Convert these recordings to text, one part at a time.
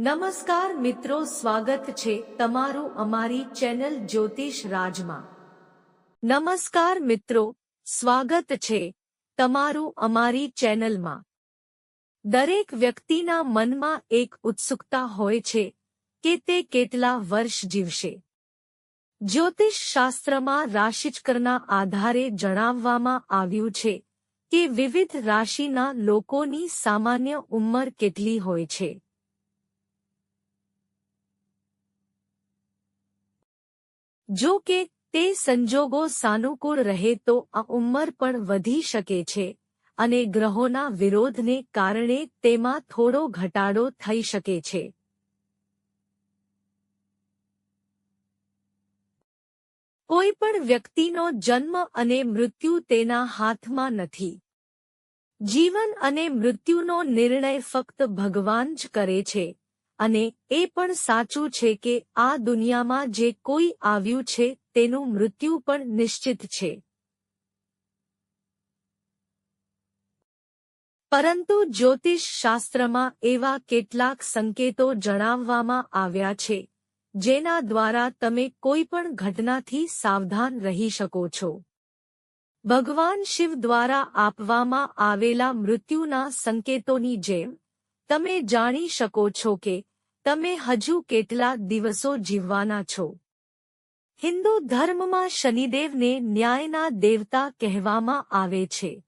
નમસ્કાર મિત્રો, સ્વાગત છે તમારું અમારી ચેનલ જ્યોતિષ રાજમાં. નમસ્કાર મિત્રો, સ્વાગત છે તમારું અમારી ચેનલમાં. દરેક વ્યક્તિના મનમાં એક ઉત્સુકતા હોય છે કે તે કેટલા વર્ષ જીવશે. જ્યોતિષ શાસ્ત્રમાં રાશિચક્રના આધારે જણાવવામાં આવ્યું છે કે વિવિધ રાશિના લોકોની સામાન્ય ઉંમર કેટલી હોય છે. જો કે, તે સંજોગો સાનુકૂળ રહે તો આ ઉંમર પણ વધી શકે છે અને ગ્રહોના વિરોધને કારણે તેમાં થોડો ઘટાડો થઈ શકે છે. કોઈ પણ વ્યક્તિનો જન્મ અને મૃત્યુ તેના હાથમાં નથી. જીવન અને મૃત્યુનો નિર્ણય ફક્ત ભગવાન જ કરે છે. અને એ પણ સાચું છે કે આ દુનિયામાં જે કોઈ આવ્યું છે, તેનું મૃત્યુ પણ નિશ્ચિત છે. પરંતુ જ્યોતિષ શાસ્ત્રમાં એવા કેટલાક સંકેતો જણાવવામાં આવ્યા છે, જેના દ્વારા તમે કોઈ પણ ઘટનાથી સાવધાન રહી શકો છો. ભગવાન શિવ દ્વારા આપવામાં આવેલા મૃત્યુના સંકેતોની જેમ, તમે જાણી શકો છો કે તમે હજુ કેટલા દિવસો જીવવાના છો? હિન્દુ ધર્મમાં શનિદેવને ન્યાયના દેવતા કહેવામાં આવે છે.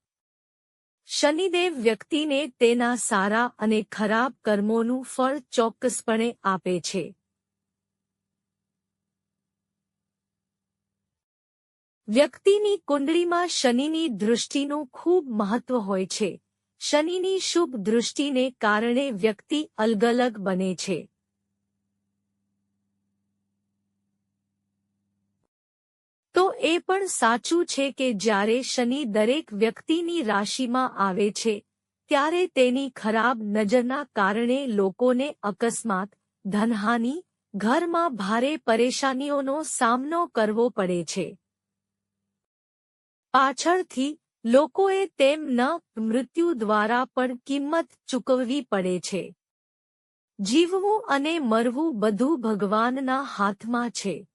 શનિદેવ વ્યક્તિને તેના સારા અને ખરાબ કર્મોનું ફળ ચોક્કસપણે આપે છે. વ્યક્તિની કુંડળીમાં શનિની દૃષ્ટિનું ખૂબ મહત્વ હોય છે. શનિની શુભ દૃષ્ટિને કારણે વ્યક્તિ અલગ અલગ બને છે તો એ પણ સાચું છે કે જ્યારે શનિ દરેક વ્યક્તિની રાશિમાં આવે છે, ત્યારે તેની ખરાબ નજરના કારણે લોકોને અકસ્માત, ધનહાનિ, ઘરમાં ભારે પરેશાનીઓનો સામનો કરવો પડે છે. પાછળથી, લોકોએ તેમના મૃત્યુ દ્વારા પણ કિંમત ચૂકવવી પડે છે. જીવવું અને મરવું બધું ભગવાનના હાથમાં છે.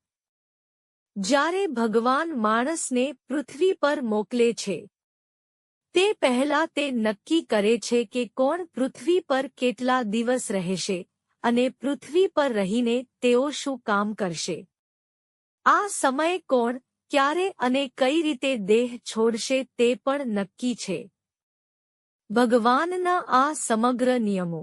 જ્યારે ભગવાન માણસને પૃથ્વી પર મોકલે છે, તે પહેલા તે નક્કી કરે છે કે કોણ પૃથ્વી પર કેટલા દિવસ રહેશે અને પૃથ્વી પર રહીને તેઓ શું કામ કરશે. આ સમય કોણ ક્યારે અને કઈ રીતે દેહ છોડશે તે પણ નક્કી છે. ભગવાનના આ સમગ્ર નિયમો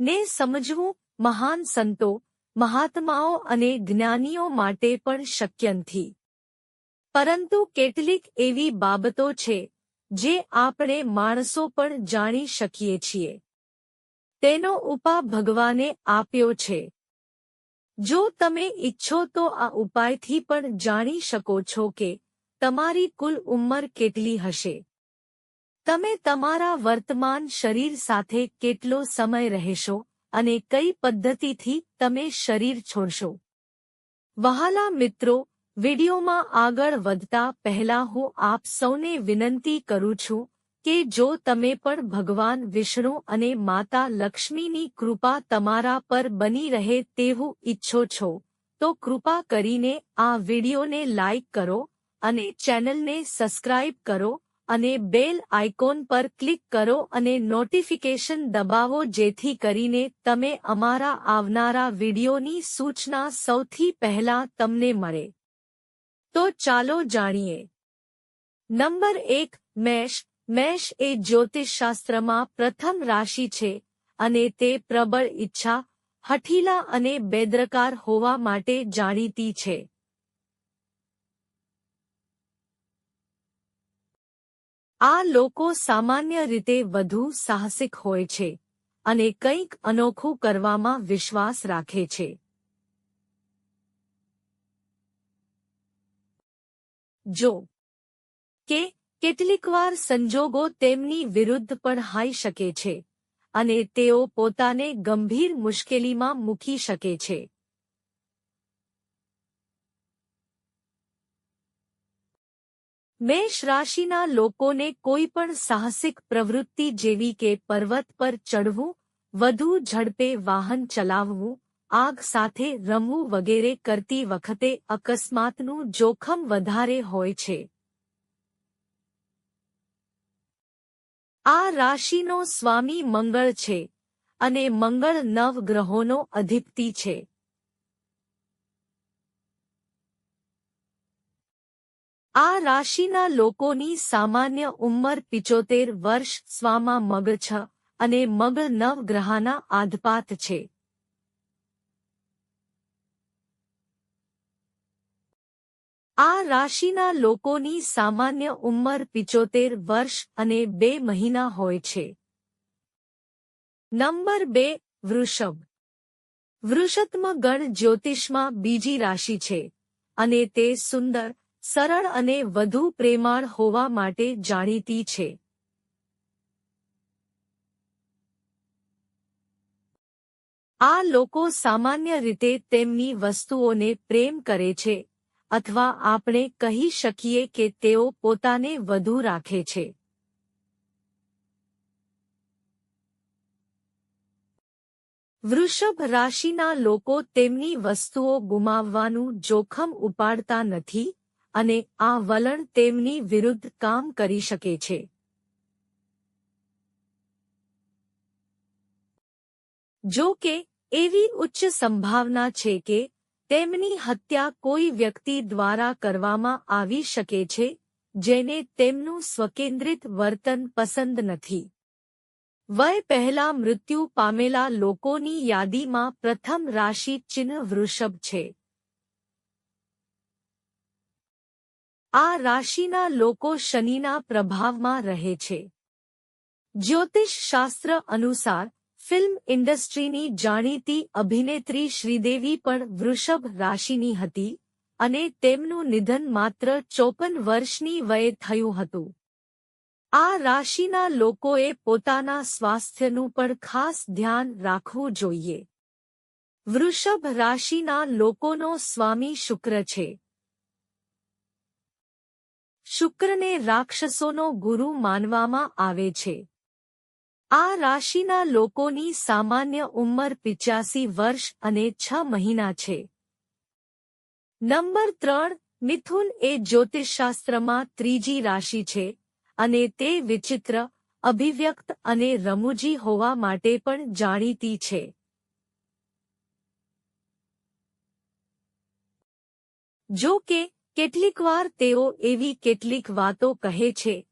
ને સમજવું મહાન સંતો મહાત્માઓ અને જ્ઞાનીઓ માટે પણ શક્ય નથી. પરંતુ કેટલીક એવી બાબતો છે, જે આપણે માણસો પણ જાણી શકીએ છીએ. તેનો ઉપા ભગવાને આપ્યો છે. જો તમે ઈચ્છો તો આ ઉપાયથી પણ જાણી શકો છો કે તમારી કુલ ઉંમર કેટલી હશે. તમે તમારા વર્તમાન શરીર સાથે કેટલો સમય રહેશો? અને કઈ પદ્ધતિથી તમે શરીર છોડશો. વહાલા મિત્રો, વિડીયોમાં આગળ વધતા પહેલા હું આપ સૌને વિનંતી કરું છું કે જો તમે પણ ભગવાન વિષ્ણુ અને માતા લક્ષ્મીની કૃપા તમારા પર બની રહે તેવું ઈચ્છો છો, તો કૃપા કરીને આ વિડીયોને લાઇક કરો અને ચેનલને સબસ્ક્રાઇબ કરો અને બેલ આઇકોન પર ક્લિક કરો અને નોટિફિકેશન દબાવો જેથી કરીને તમે અમારા આવનારા વિડીયોની સૂચના સૌથી પહેલા તમને મળે. તો ચાલો જાણીએ. નંબર એક, મેષ. મેષ એ જ્યોતિષશાસ્ત્રમાં પ્રથમ રાશિ છે અને તે પ્રબળ ઈચ્છા, હઠીલા અને બેદરકાર હોવા માટે જાણીતી છે. આ લોકો સામાન્ય રીતે વધુ સાહસિક હોય છે અને કંઈક અનોખું કરવામાં વિશ્વાસ રાખે છે. જો કે કેટલીકવાર સંજોગો તેમની વિરુદ્ધ પણ હાઈ શકે છે અને તેઓ પોતાને ગંભીર મુશ્કેલીમાં મૂકી શકે છે. મેષ રાશિના લોકોને કોઈ પણ સાહસિક પ્રવૃત્તિ જેવી કે પર્વત પર ચડવું વધુ ઝડપે વાહન ચલાવવું, આગ સાથે રમવું વગેરે કરતી વખતે અકસ્માતનું જોખમ વધારે હોય છે. આ રાશિનો સ્વામી મંગળ છે અને મંગળ નવ ગ્રહોનો અધિપતિ છે. આ રાશિના લોકોની સામાન્ય ઉંમર પિચોતેર વર્ષ સ્વામાં મગ છ અને મગ નવ ગ્રહના આધપાત છે. આ રાશિના લોકોની સામાન્ય ઉંમર પિચોતેર વર્ષ અને બે મહિના હોય છે. નંબર બે, વૃષભ. વૃષત્મ ગણ જ્યોતિષમાં બીજી રાશિ છે અને તે સુંદર સરળ અને વધુ પ્રેમાળ હોવા માટે જાણીતી છે. આ લોકો સામાન્ય રીતે તેમની વસ્તુઓને પ્રેમ કરે છે, અથવા આપણે કહી શકીએ કે તેઓ પોતાને વધુ રાખે છે. વૃષભ રાશિના લોકો તેમની વસ્તુઓ ગુમાવવાનું જોખમ ઉપાડતા નથી અને આ વલણ તેમની વિરુદ્ધ કામ કરી શકે છે. જો કે, એવી ઉચ્ચ સંભાવના છે કે તેમની હત્યા કોઈ વ્યક્તિ દ્વારા કરવામાં આવી શકે છે, જેને તેમનું સ્વકેન્દ્રિત વર્તન પસંદ નથી. વય પહેલા મૃત્યુ પામેલા લોકોની યાદીમાં પ્રથમ રાશિ ચિહ્ન વૃષભ છે. આ રાશિના લોકો શનિના પ્રભાવમાં રહે છે. જ્યોતિષ શાસ્ત્ર અનુસાર, ફિલ્મ ઇન્ડસ્ટ્રીની જાણીતી અભિનેત્રી શ્રીદેવી પણ વૃષભ રાશિની હતી અને તેમનું નિધન માત્ર ચોપન વર્ષની વયે થયું હતું. આ રાશિના લોકોએ પોતાના સ્વાસ્થ્યનું પણ ખાસ ધ્યાન રાખવું જોઈએ. વૃષભ રાશિના લોકોનો સ્વામી શુક્ર છે. શુક્રને રાક્ષસોનો ગુરુ માનવામાં આવે છે. આ રાશિના લોકોની સામાન્ય ઉંમર પિચ્યાસી વર્ષ અને છ મહિના છે. નંબર ત્રણ, મિથુન એ જ્યોતિષશાસ્ત્રમાં ત્રીજી રાશિ છે અને તે વિચિત્ર, અભિવ્યક્ત અને રમૂજી હોવા માટે પણ જાણીતી છે. જો કે કેટલીકવાર તેઓ એવી કેટલીક વાતો કહે છે,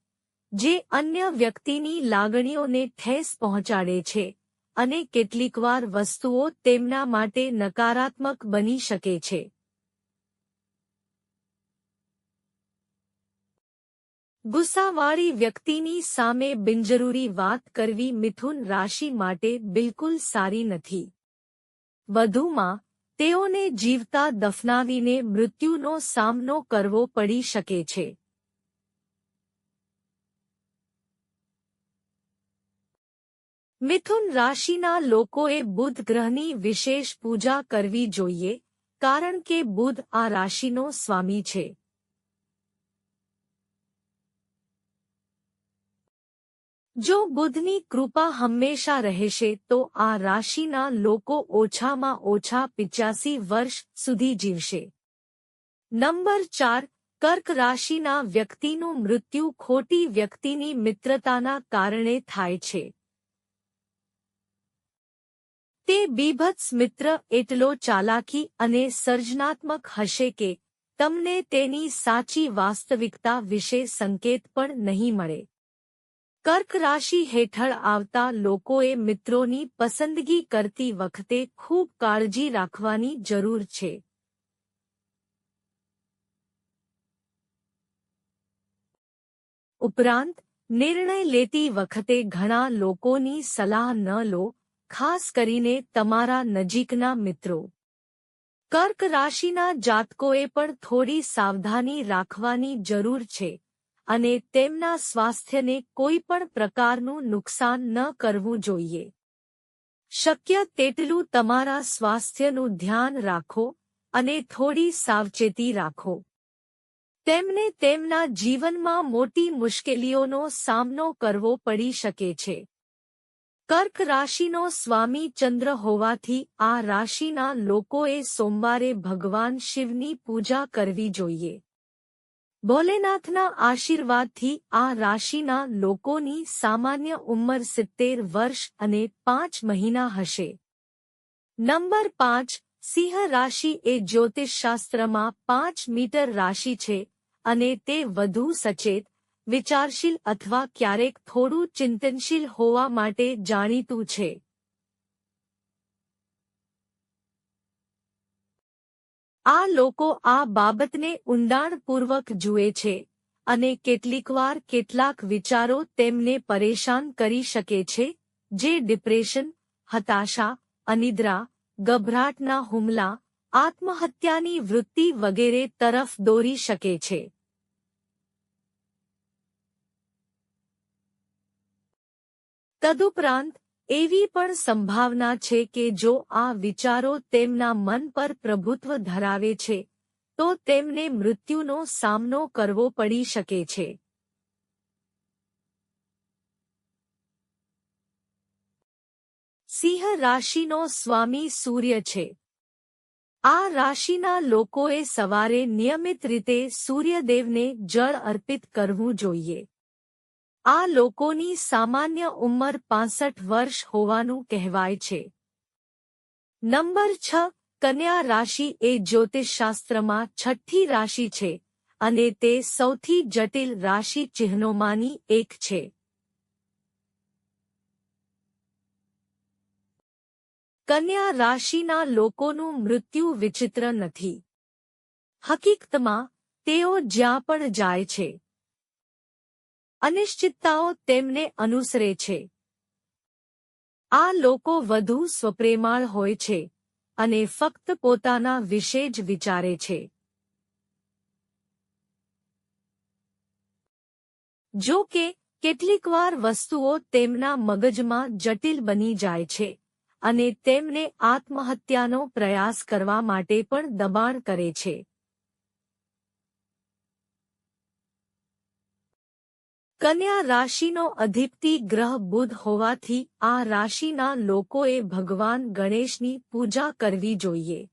જે અન્ય વ્યક્તિની લાગણીઓને ઠેસ પહોંચાડે છે અને કેટલીકવાર વસ્તુઓ તેમના માટે નકારાત્મક બની શકે છે. ગુસ્સાવાળી વ્યક્તિની સામે બિનજરૂરી વાત કરવી મિથુન રાશિ માટે બિલકુલ સારી નથી. વધુમાં તેઓને જીવતા દફનાવીને મૃત્યુનો સામનો કરવો પડી શકે છે. મિથુન રાશિના લોકોએ બુધ ગ્રહની વિશેષ પૂજા કરવી જોઈએ, કારણ કે બુધ આ રાશિનો સ્વામી છે. જો બુધની કૃપા હંમેશા રહેશે, તો આ રાશિના લોકો ઓછામાં ઓછા પિચ્યાસી વર્ષ સુધી જીવશે. નંબર ચાર, કર્ક રાશિના વ્યક્તિનું મૃત્યુ ખોટી વ્યક્તિની મિત્રતાના કારણે થાય છે. તે બીભત્સ મિત્ર એટલો ચાલાકી અને સર્જનાત્મક હશે કે તમને તેની સાચી વાસ્તવિકતા વિશે સંકેત પણ નહીં મળે. કર્ક રાશિ હેઠળ આવતા લોકોએ મિત્રોની પસંદગી કરતી વખતે ખૂબ કાળજી રાખવાની જરૂર છે. ઉપરાંત, નિર્ણય લેતી વખતે ઘણા લોકોની સલાહ ન લો, ખાસ કરીને તમારા નજીકના મિત્રો. કર્ક રાશિના જાતકોએ પણ થોડી સાવધાની રાખવાની જરૂર છે. અને તેમના સ્વાસ્થ્યને કોઈ પણ પ્રકારનું નુકસાન ન કરવું જોઈએ. શક્ય તેટલું તમારા સ્વાસ્થ્યનું ધ્યાન રાખો અને થોડી સાવચેતી રાખો. તેમને તેમના જીવનમાં મોટી મુશ્કેલીઓનો સામનો કરવો પડી શકે છે. કર્ક રાશિનો સ્વામી ચંદ્ર હોવાથી આ રાશિના લોકોએ સોમવારે ભગવાન શિવની પૂજા કરવી જોઈએ. ભોલેનાથના આશીર્વાદથી આ રાશિના લોકોની સામાન્ય ઉંમર સિત્તેર વર્ષ અને પાંચ મહિના હશે. નંબર પાંચ, સિંહ રાશિ એ જ્યોતિષશાસ્ત્રમાં પાંચ મીટર રાશિ છે અને તે વધુ સચેત, વિચારશીલ અથવા ક્યારેક થોડું ચિંતનશીલ હોવા માટે જાણીતું છે. આ લોકો આ બાબતને ઊંડાણપૂર્વક જુએ છે અને કેટલીકવાર કેટલાક વિચારો તેમને પરેશાન કરી શકે છે, જે ડિપ્રેશન, હતાશા, અનિદ્રા, ગભરાટના હુમલા, આત્મહત્યાની વૃત્તિ વગેરે તરફ દોરી શકે છે. તદુપરાંત એવી પણ સંભાવના છે કે જો આ વિચારો તેમના મન પર પ્રભુત્વ ધરાવે છે, તો તેમને મૃત્યુનો સામનો કરવો પડી શકે છે. સિંહ રાશિનો સ્વામી સૂર્ય છે. આ રાશિના લોકોએ સવારે નિયમિત રીતે સૂર્યદેવને જળ અર્પિત કરવું જોઈએ. આ લોકોની સામાન્ય ઉંમર પાસઠ વર્ષ હોવાનું કહેવાય છે. નંબર છ, કન્યા રાશિ એ જ્યોતિષશાસ્ત્રમાં છઠ્ઠી રાશિ છે અને તે સૌથી જટિલ રાશિ ચિહ્નોમાંની એક છે. કન્યા રાશિના લોકોનું મૃત્યુ વિચિત્ર નથી. હકીકતમાં, તેઓ જ્યાં પણ જાય છે. અનિશ્ચિતતાઓ તેમને અનુસરે છે. આ લોકો વધુ સ્વપ્રેમાળ હોય છે અને ફક્ત પોતાના વિશે જ વિચારે છે. જો કે, કેટલીકવાર વસ્તુઓ તેમના મગજમાં જટિલ બની જાય છે અને તેમને આત્મહત્યાનો પ્રયાસ કરવા માટે પણ દબાણ કરે છે. કન્યા રાશિનો અધિપતિ ગ્રહ બુધ હોવાથી આ રાશિના લોકોએ ભગવાન ગણેશની પૂજા કરવી જોઈએ.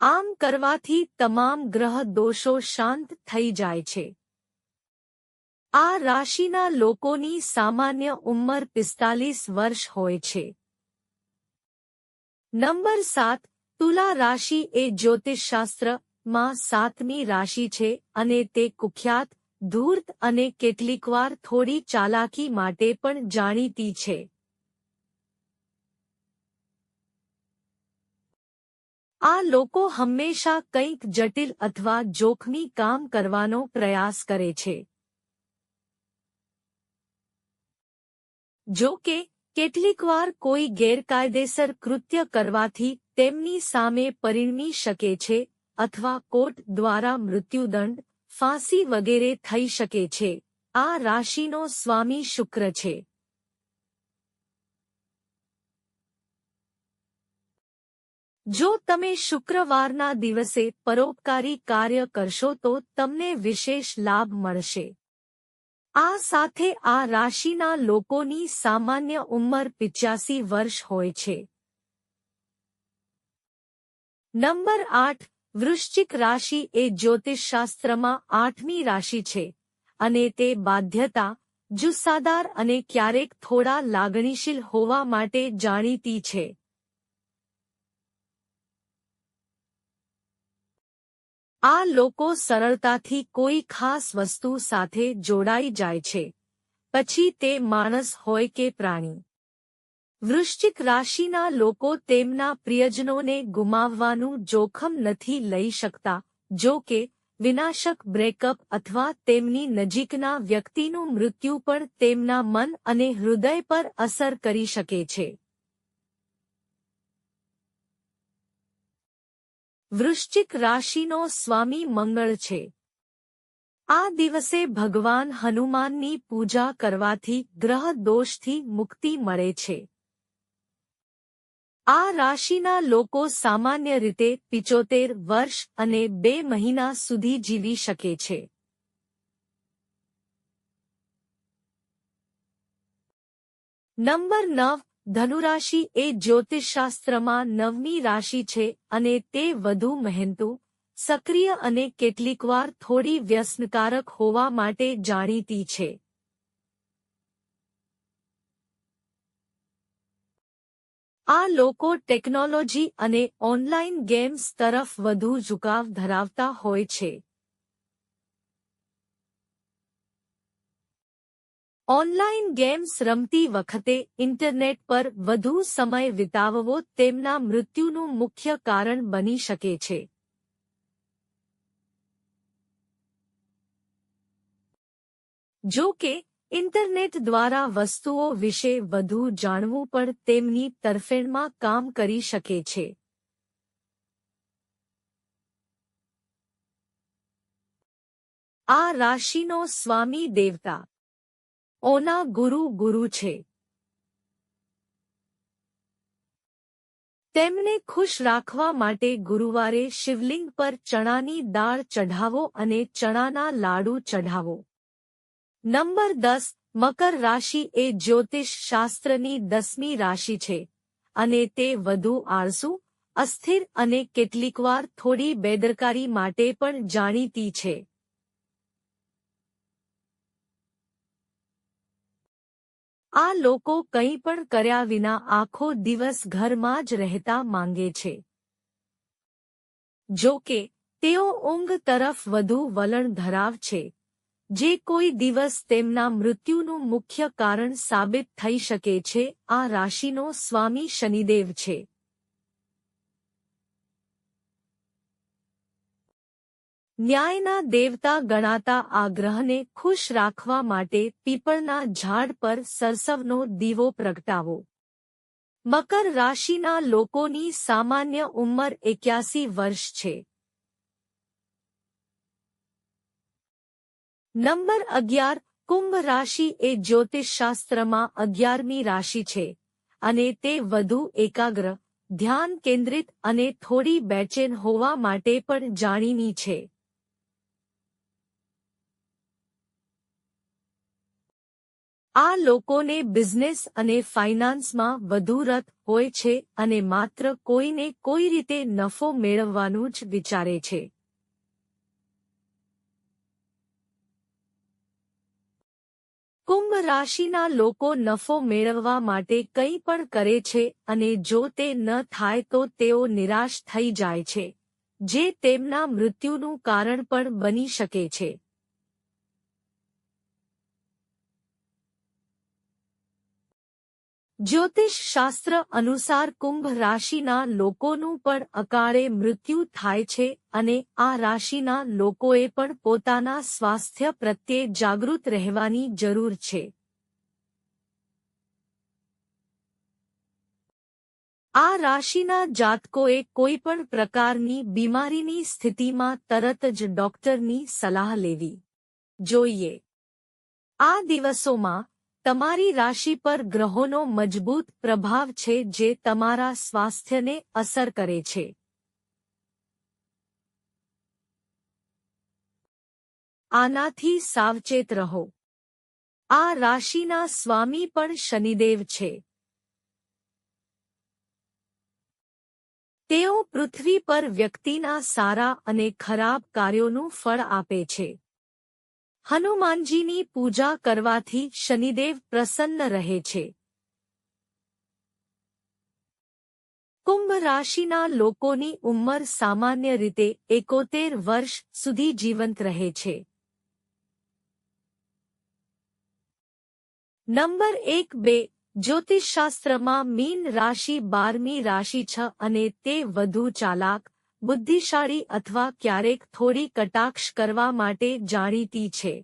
આમ કરવાથી તમામ ગ્રહ દોષો શાંત થઈ જાય છે. આ રાશિના લોકોની સામાન્ય ઉંમર પિસ્તાલીસ વર્ષ હોય છે. નંબર સાત, તુલા રાશિ એ જ્યોતિષશાસ્ત્રમાં સાતમી રાશિ છે અને તે કુખ્યાત ધૂર્ત અને કેટલીકવાર થોડી ચાલાકી માટે પણ જાણીતી છે. આ લોકો હંમેશા કંઈક જટિલ અથવા જોખમી કામ કરવાનો પ્રયાસ કરે છે. જો કે, કેટલીકવાર કોઈ ગેરકાયદેસર કૃત્ય કરવાથી તેમની સામે પરિણમી શકે છે અથવા કોર્ટ દ્વારા મૃત્યુદંડ ફાંસી વગેરે થઈ શકે છે. આ રાશિનો સ્વામી શુક્ર છે. જો તમે શુક્રવારના દિવસે પરોપકારી કાર્ય કરશો તો તમને વિશેષ લાભ મળશે. આ સાથે આ રાશિના લોકોની સામાન્ય ઉંમર પિચ્યાસી વર્ષ હોય છે. નંબર આઠ વૃશ્ચિક રાશિ એ જ્યોતિષશાસ્ત્રમાં આઠમી રાશિ છે અને તે બાધ્યતા, જુસ્સાદાર અને ક્યારેક થોડા લાગણીશીલ હોવા માટે જાણીતી છે. આ લોકો સરળતાથી કોઈ ખાસ વસ્તુ સાથે જોડાઈ જાય છે. પછી તે માણસ હોય કે પ્રાણી. વૃશ્ચિક રાશિના લોકો તેમના પ્રિયજનોને ગુમાવવાનું જોખમ નથી લઈ શકતા, જો કે વિનાશક બ્રેકઅપ અથવા તેમની નજીકના વ્યક્તિનું મૃત્યુ પણ તેમના મન અને હૃદય પર અસર કરી શકે છે. વૃશ્ચિક રાશિનો સ્વામી મંગળ છે. આ દિવસે ભગવાન હનુમાનની પૂજા કરવાથી ગ્રહ દોષથી મુક્તિ મળે છે. આ રાશિના લોકો સામાન્ય રીતે પિચોતેર વર્ષ અને બે મહિના સુધી જીવી શકે છે. નંબર નવ, ધનુરાશિ એ જ્યોતિષશાસ્ત્રમાં નવમી રાશિ છે અને તે વધુ મહેનતુ, સક્રિય અને કેટલીકવાર થોડી વ્યસનકારક હોવા માટે જાણીતી છે. આ લોકો ટેકનોલોજી અને ઓનલાઇન ગેમ્સ તરફ વધુ ઝુકાવ ધરાવતા હોય છે. ઓનલાઇન ગેમ્સ રમતી વખતે ઇન્ટરનેટ પર વધુ સમય વિતાવવો તેમના મૃત્યુનું મુખ્ય કારણ બની શકે છે. જો કે ઇન્ટરનેટ દ્વારા વસ્તુઓ વિશે વધુ જાણવું પણ તેમની તરફેણમાં કામ કરી શકે છે. આ રાશિનો સ્વામી દેવતા. ઓના ગુરુ ગુરુ છે. તેમને ખુશ રાખવા માટે ગુરુવારે શિવલિંગ પર ચણાની દાળ ચઢાવો અને ચણાના લાડુ ચઢાવો. નંબર દસ, મકર રાશિ એ જ્યોતિષ શાસ્ત્રની દસમી રાશિ છે અને તે વધુ આળસુ, અસ્થિર અને કેટલીકવાર થોડી બેદરકારી માટે પણ જાણીતી છે. આ લોકો કંઈ પણ કર્યા વિના આખો દિવસ ઘરમાં જ રહેતા માંગે છે. જો કે, તેઓ ઊંઘ તરફ વધુ વલણ ધરાવ છે. જે કોઈ દિવસ તેમના મૃત્યુનું મુખ્ય કારણ સાબિત થઈ શકે છે, આ રાશિનો સ્વામી શનિદેવ છે. ન્યાયના દેવતા ગણાતા આ ગ્રહને ખુશ રાખવા માટે પીપળના ઝાડ પર સરસવનો દીવો પ્રગટાવો. મકર રાશિના લોકોની સામાન્ય ઉંમર એક્યાસી વર્ષ છે. નંબર અગિયાર, કુંભ રાશિ એ જ્યોતિષશાસ્ત્રમાં અગિયારમી રાશિ છે અને તે વધુ એકાગ્ર, ધ્યાન કેન્દ્રિત અને થોડી બેચેન હોવા માટે પણ જાણીની છે. આ લોકોને બિઝનેસ અને ફાઇનાન્સમાં વધુ રત હોય છે અને માત્ર કોઈને કોઈ રીતે નફો મેળવવાનું જ વિચારે છે. કુંભ રાશિના લોકો નફો મેળવવા માટે કંઈ પણ કરે છે અને જો તે ન થાય તો તેઓ નિરાશ થઈ જાય છે, જે તેમના મૃત્યુનું કારણ પણ બની શકે છે. જ્યોતિષ શાસ્ત્ર અનુસાર કુંભ રાશિના લોકોનું પણ અકાળે મૃત્યુ થાય છે અને આ રાશિના લોકોએ પણ પોતાના સ્વાસ્થ્ય પ્રત્યે જાગૃત રહેવાની જરૂર છે. આ રાશિના જાતકોએ કોઈ પણ પ્રકારની બીમારીની સ્થિતિમાં તરત જ ડોક્ટરની સલાહ લેવી. જોઈએ. આ દિવસોમાં તમારી રાશિ પર ગ્રહોનો મજબૂત પ્રભાવ છે જે તમારા સ્વાસ્થ્યને અસર કરે છે. આનાથી સાવચેત રહો. આ રાશિના સ્વામી પણ શનિદેવ છે. તેઓ પૃથ્વી પર વ્યક્તિના સારા અને ખરાબ કાર્યોનું ફળ આપે છે. હનુમાનજીની પૂજા કરવાથી શનિદેવ પ્રસન્ન રહે છે. કુંભ રાશિના લોકોની ઉંમર સામાન્ય રીતે એકોતેર વર્ષ સુધી જીવંત રહે છે. નંબર એક બે, જ્યોતિષશાસ્ત્રમાં મીન રાશિ બારમી રાશિ છ અને તે વધુ ચાલાક બુદ્ધિશાળી અથવા ક્યારેક થોડી કટાક્ષ કરવા માટે જાણીતી છે.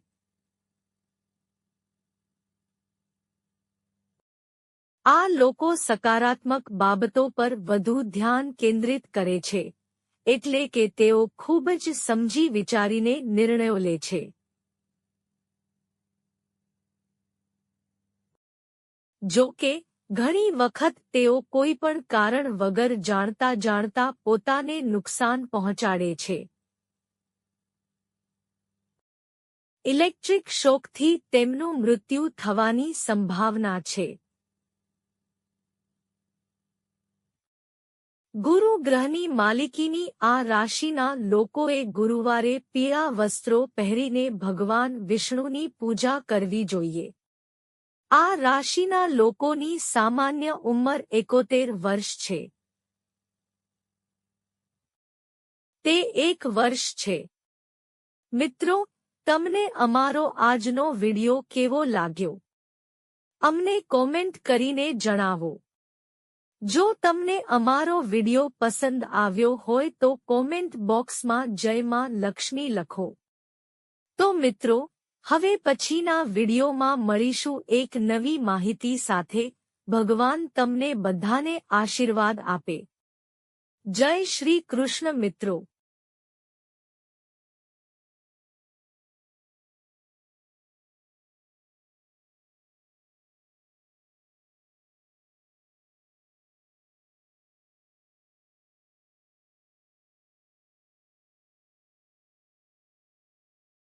આ લોકો સકારાત્મક બાબતો પર વધુ ધ્યાન કેન્દ્રિત કરે છે, એટલે કે તેઓ ખૂબ જ સમજી વિચારીને નિર્ણયો લે છે. જો કે ઘણી વખત તેઓ કોઈ પણ કારણ વગર જાણતા જાણતા પોતાને નુકસાન પહોંચાડે છે. ઇલેક્ટ્રિક શોકથી તેમનું મૃત્યુ થવાની સંભાવના છે. ગુરુ ગ્રહની માલિકીની આ રાશિના લોકોએ ગુરુવારે પીળા વસ્ત્રો પહેરીને ભગવાન વિષ્ણુની પૂજા કરવી જોઈએ. આ રાશિના લોકોની સામાન્ય ઉંમર એકોતેર વર્ષ છે. તે એક વર્ષ છે. મિત્રો, તમને અમારો આજનો વિડિયો કેવો લાગ્યો? અમને કોમેન્ટ કરીને જણાવો. જો તમને અમારો વિડિયો પસંદ આવ્યો હોય તો કોમેન્ટ બોક્સમાં જય માં લક્ષ્મી લખો. તો મિત્રો હવે પછીના વિડિયોમાં મળીશું એક નવી માહિતી સાથે. ભગવાન તમને બધાને આશીર્વાદ આપે. જય શ્રી કૃષ્ણ મિત્રો.